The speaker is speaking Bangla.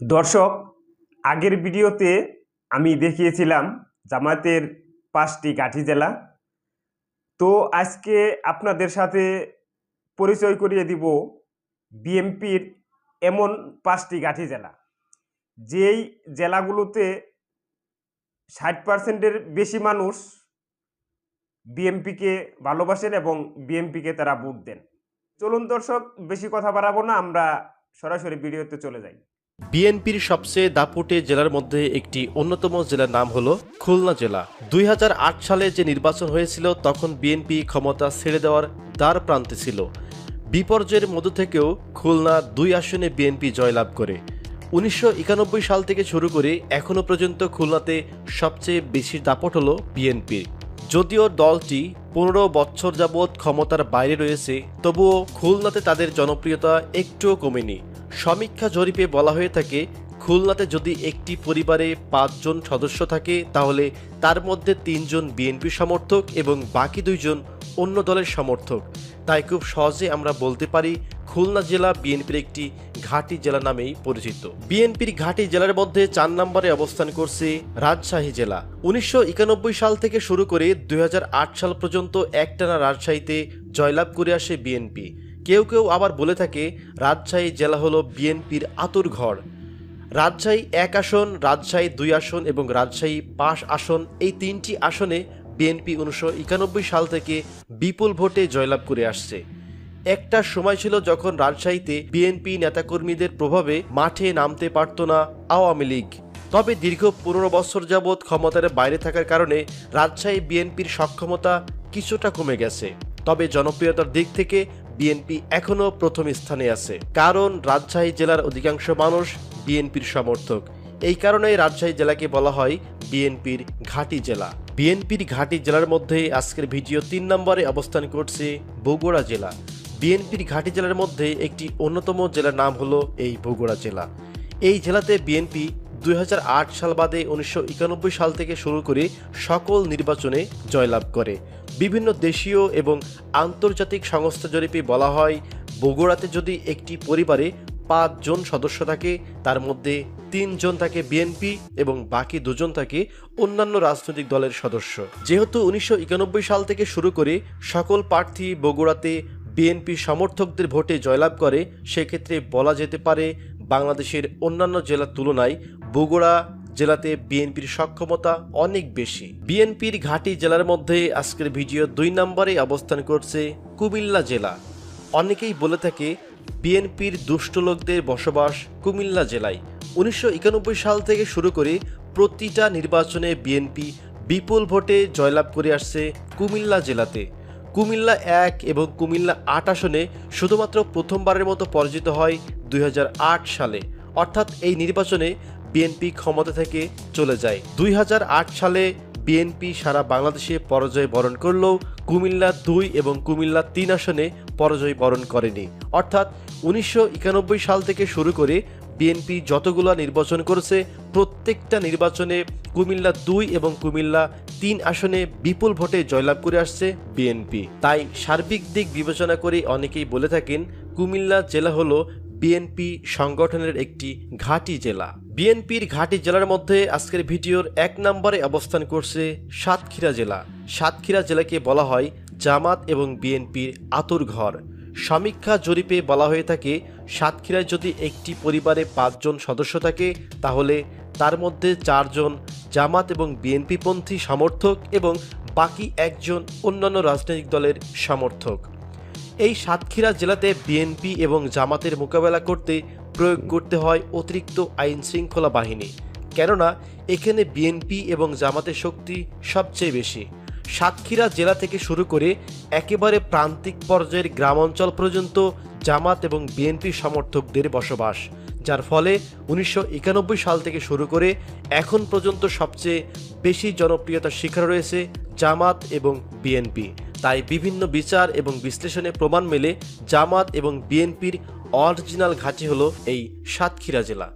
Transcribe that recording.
দর্শক, আগের ভিডিওতে আমি দেখিয়েছিলাম জামায়াতের পাঁচটি কাঠি জেলা। তো আজকে আপনাদের সাথে পরিচয় করিয়ে দিব বিএমপির এমন পাঁচটি গাঠি জেলা। যেই জেলাগুলোতে ষাট পার্সেন্টের বেশি মানুষ বিএমপিকে ভালোবাসেন এবং বিএমপিকে তারা ভোট দেন। চলুন দর্শক, বেশি কথা বাড়াবো না, আমরা সরাসরি ভিডিওতে চলে যাই। বিএনপির সবচেয়ে দাপুটে জেলার মধ্যে একটি অন্যতম জেলার নাম হলো খুলনা জেলা। দুই হাজার আট সালে যে নির্বাচন হয়েছিল, তখন বিএনপি ক্ষমতা ছেড়ে দেওয়ার দ্বার প্রান্তে ছিল। বিপর্যয়ের মধ্য থেকেও খুলনা দুই আসনে বিএনপি জয়লাভ করে। উনিশশো একানব্বই সাল থেকে শুরু করে এখনও পর্যন্ত খুলনাতে সবচেয়ে বেশি দাপট হলো বিএনপির। যদিও দলটি পনেরো বছর যাবৎ ক্ষমতার বাইরে রয়েছে, তবুও খুলনাতে তাদের জনপ্রিয়তা একটুও কমেনি। সমীক্ষা জরিপে বলা হয়ে থাকে, খুলনাতে যদি একটি পরিবারে পাঁচজন সদস্য থাকে, তাহলে তার মধ্যে তিনজন বিএনপি সমর্থক এবং বাকি দুইজন অন্য দলের সমর্থক। তাই খুব সহজে আমরা বলতে পারি, খুলনা জেলা বিএনপির একটি ঘাঁটি জেলা নামেই পরিচিত। বিএনপির ঘাঁটি জেলার মধ্যে চার নম্বরে অবস্থান করছে রাজশাহী জেলা। উনিশশো একানব্বই সাল থেকে শুরু করে দুই হাজার আট সাল পর্যন্ত একটানা রাজশাহীতে জয়লাভ করে আসে বিএনপি। কেউ কেউ আবার বলে থাকে, রাজশাহী জেলা হলো বিএনপির আতুর ঘর। রাজশাহী এক আসন, রাজশাহী দুই আসন এবং রাজশাহী পাঁচ আসন, এই তিনটি আসনে বিএনপি উনিশশো একানব্বই সাল থেকে বিপুল ভোটে জয়লাভ করে আসছে। একটা সময় ছিল যখন রাজশাহীতে বিএনপি নেতাকর্মীদের প্রভাবে মাঠে নামতে পারত না আওয়ামী লীগ। তবে দীর্ঘ পনেরো বছর যাবৎ ক্ষমতার বাইরে থাকার কারণে রাজশাহী বিএনপির সক্ষমতা কিছুটা কমে গেছে। তবে জনপ্রিয়তার দিক থেকে বিএনপি এখনও প্রথম স্থানে আছে। কারণ রাজশাহী জেলার অধিকাংশ মানুষ বিএনপির সমর্থক। এই কারণে রাজশাহী জেলাকে বলা হয় বিএনপির ঘাঁটি জেলা। বিএনপির ঘাঁটি জেলার মধ্যে আজকের ভিডিও তিন নম্বরে অবস্থান করছে বগুড়া জেলা। বিএনপির ঘাঁটি জেলার মধ্যে একটি অন্যতম জেলার নাম হলো এই বগুড়া জেলা। এই জেলাতে বিএনপি দুই হাজার আট সাল বাদে উনিশশো একানব্বই সাল থেকে শুরু করে সকল নির্বাচনে জয়লাভ করে। বিভিন্ন দেশীয় এবং আন্তর্জাতিক সংস্থা জরিপে বলা হয়, বগুড়াতে যদি একটি পরিবারে পাঁচজন সদস্য থাকে, তার মধ্যে তিনজন থাকে বিএনপি এবং বাকি দুজন থাকে অন্যান্য রাজনৈতিক দলের সদস্য। যেহেতু উনিশশো একানব্বই সাল থেকে শুরু করে সকল প্রার্থী বগুড়াতে বিএনপি সমর্থকদের ভোটে জয়লাভ করে, সেক্ষেত্রে বলা যেতে পারে বাংলাদেশের অন্যান্য জেলার তুলনায় বগুড়া জেলাতে বিএনপির সক্ষমতা অনেক বেশি। বিএনপির ঘাঁটি জেলার মধ্যে আজকের ভিডিও দুই নম্বরে অবস্থান করছে কুমিল্লা জেলা। অনেকেই বলে থাকে, বিএনপির দুষ্ট লোকদের বসবাস কুমিল্লা জেলায়। উনিশশো একানব্বই সাল থেকে শুরু করে প্রতিটা নির্বাচনে বিএনপি বিপুল ভোটে জয়লাভ করে আসছে কুমিল্লা জেলাতে। কুমিল্লা এক এবং কুমিল্লা আট আসনে শুধুমাত্র প্রথমবারের মতো পরাজিত হয় দুই হাজার আট সালে। অর্থাৎ এই নির্বাচনে বিএনপি ক্ষমতা থেকে চলে যায়। দুই হাজার আট সালে বিএনপি সারা বাংলাদেশে পরাজয় বরণ করলেও কুমিল্লা দুই এবং কুমিল্লা তিন আসনে পরাজয় বরণ করেনি। অর্থাৎ উনিশশো একানব্বই সাল থেকে শুরু করে বিএনপি যতগুলো নির্বাচন করেছে, প্রত্যেকটা নির্বাচনে কুমিল্লা দুই এবং কুমিল্লা তিন আসনে বিপুল ভোটে জয়লাভ করে আসছে বিএনপি। তাই সার্বিক দিক বিবেচনা করে অনেকেই বলে থাকেন, কুমিল্লা জেলা হলো বিএনপি সংগঠনের একটি ঘাঁটি জেলা। বিএনপির ঘাঁটি জেলার মধ্যে আজকের ভিডিওর এক নম্বরে অবস্থান করছে সাতক্ষীরা জেলা। সাতক্ষীরা জেলাকে বলা হয় জামাত এবং বিএনপির আতুর ঘর। সমীক্ষা জরিপে বলা হয়ে থাকে, সাতক্ষীরায় যদি একটি পরিবারে পাঁচজন সদস্য থাকে, তাহলে তার মধ্যে চারজন জামাত এবং বিএনপিপন্থী সমর্থক এবং বাকি একজন অন্যান্য রাজনৈতিক দলের সমর্থক। এই সাতক্ষীরা জেলাতে বিএনপি এবং জামাতের মোকাবেলা করতে প্রয়োগ করতে হয় অতিরিক্ত আইন শৃঙ্খলা বাহিনী। কেননা, এখানে বিএনপি এবং জামাতের শক্তি সবচেয়ে বেশি। সাতক্ষীরা জেলা থেকে শুরু করে একেবারে প্রান্তিক পর্যায়ের গ্রাম অঞ্চল পর্যন্ত জামাত এবং বিএনপি সমর্থকদের বসবাস। যার ফলে উনিশশো একানব্বই সাল থেকে শুরু করে এখন পর্যন্ত সবচেয়ে বেশি জনপ্রিয়তার শিকার রয়েছে জামাত এবং বিএনপি তাই বিভিন্ন বিচার এবং বিশ্লেষণে প্রমাণ মেলে জামাত এবং বিএনপির অরিজিনাল ঘাঁটি হলো এই সাতক্ষীরা জেলা।